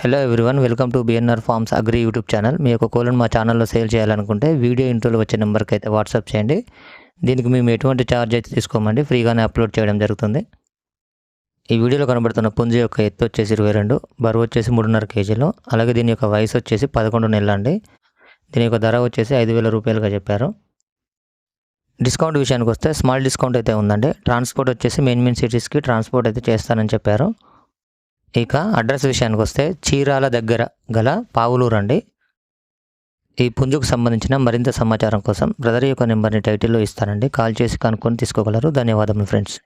Hello everyone welcome to BNR farms agri YouTube channel మీ యొక్క కోళ్ళను మా ఛానల్లో సేల్ చేయాలనుకుంటే వీడియో ఇంట్రోలో వచ్చే నెంబర్కి అయితే వాట్సాప్ చేయండి. దీనికి మేము ఎటువంటి ఛార్జ్ అయితే తీసుకోమండి ఫ్రీగానే అప్లోడ్ చేయడం జరుగుతుంది. ఈ వీడియోలో కనబడుతున్న పుంజు యొక్క ఎత్తు వచ్చేసి ఇరవై రెండు బరువు వచ్చేసి మూడున్నర కేజీలు అలాగే దీని యొక్క వయసు వచ్చేసి పదకొండు నెలలు అండి. దీని యొక్క ధర వచ్చేసి ఐదు వేల రూపాయలుగా చెప్పారు. డిస్కౌంట్ విషయానికి వస్తే స్మాల్ డిస్కౌంట్ అయితే ఉందండి. ట్రాన్స్పోర్ట్ వచ్చేసి మెయిన్ మెయిన్ సిటీస్కి ట్రాన్స్పోర్ట్ అయితే చేస్తానని చెప్పారు. ఇక అడ్రస్ విషయానికి వస్తే చీరాల దగ్గర గల పావులూరు అండి ఈ పుంజుకు సంబంధించిన మరింత సమాచారం కోసం బ్రదర్ యొక్క నెంబర్ని టైటిల్లో ఇస్తానండి. కాల్ చేసి కనుక్కొని తీసుకోగలరు. ధన్యవాదములు ఫ్రెండ్స్.